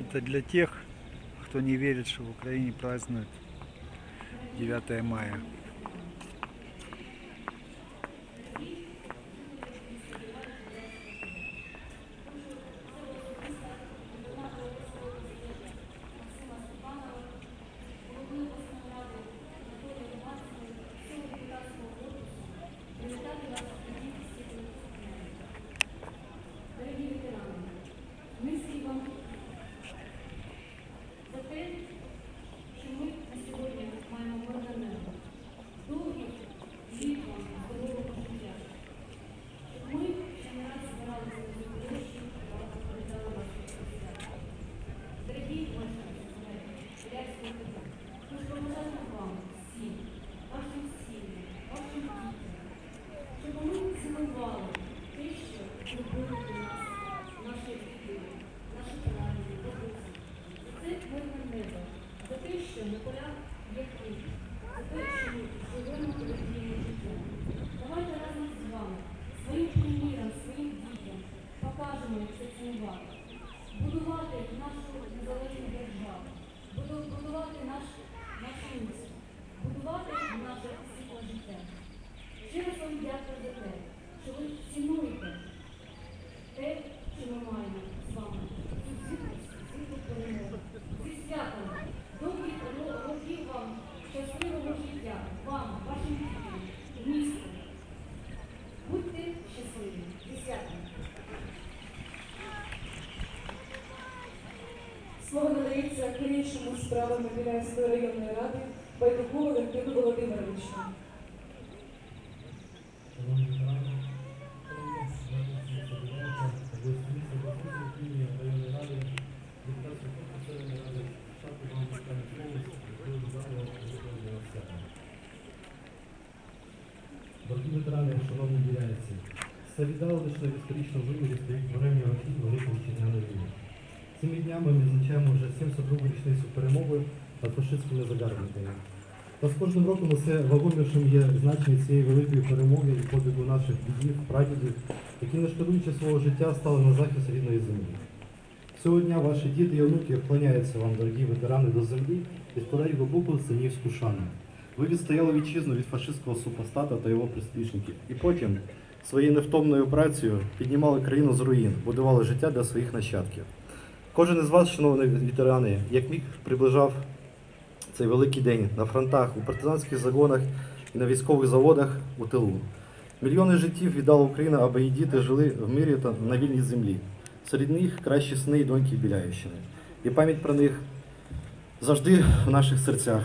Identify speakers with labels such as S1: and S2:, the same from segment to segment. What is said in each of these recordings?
S1: Это для тех, кто не верит, что в Украине празднуют 9 мая.
S2: película
S3: Слово надається керуючому справами Біляївської районної ради Байдуку Валентину Володимировичу.
S4: Дорогі ветерани, шановні біляйці, це віддало лише в історичному вимірі стоїть творення років Великої Вітчизняної війни. Цими днями ми відзначаємо вже 72-гу річницю перемоги над фашистськими загарбниками. Та з кожним роком усе вагомішим є значення цієї великої перемоги і подвигу наших дідів, прадідів, які, не шкодуючи свого життя, стали на захист рідної землі. Цього дня ваші діти і онуки вклоняються вам, дорогі ветерани, до землі і складають глибоку синівську шану. Ви відстояли вітчизну від фашистського супостата та його приспішників. І потім своєю невтомною працею піднімали країну з руїн, будували життя для своїх нащадків. Кожен із вас, шановні ветерани, як міг приближав цей великий день на фронтах, у партизанських загонах і на військових заводах у тилу. Мільйони життів віддала Україна, аби її діти жили в мирі та на вільній землі. Серед них кращі сни і доньки Біляївщини. І пам'ять про них завжди в наших серцях.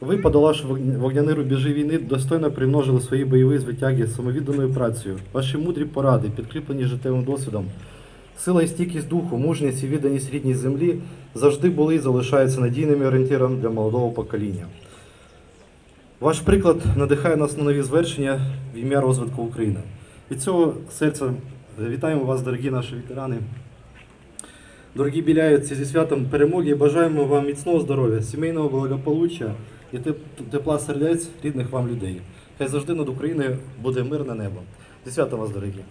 S4: Ви, подолавши вогня- вогняні рубежі війни, достойно примножили свої бойові звитяги самовідданою працею. Ваші мудрі поради, підкріплені життєвим досвідом, Сила і стійкість духу, мужність і відданість рідній землі завжди були і залишаються надійним орієнтиром для молодого покоління. Ваш приклад надихає нас на нові звершення в ім'я розвитку України. Від цього серця вітаємо вас, дорогі наші ветерани. Дорогі біляївці зі святом перемоги і бажаємо вам міцного здоров'я, сімейного благополуччя і тепла сердець рідних вам людей. Хай завжди над Україною буде мирне небо. Зі святом вас, дорогі!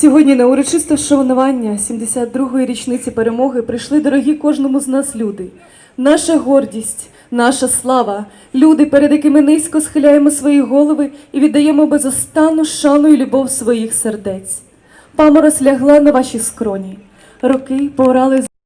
S3: Сьогодні на урочисте вшанування 72-ї річниці перемоги прийшли дорогі кожному з нас люди. Наша гордість, наша слава, люди, перед якими низько схиляємо свої голови і віддаємо безостанну шану і любов своїх сердець. Паморозь лягла на ваші скроні. Роки поорали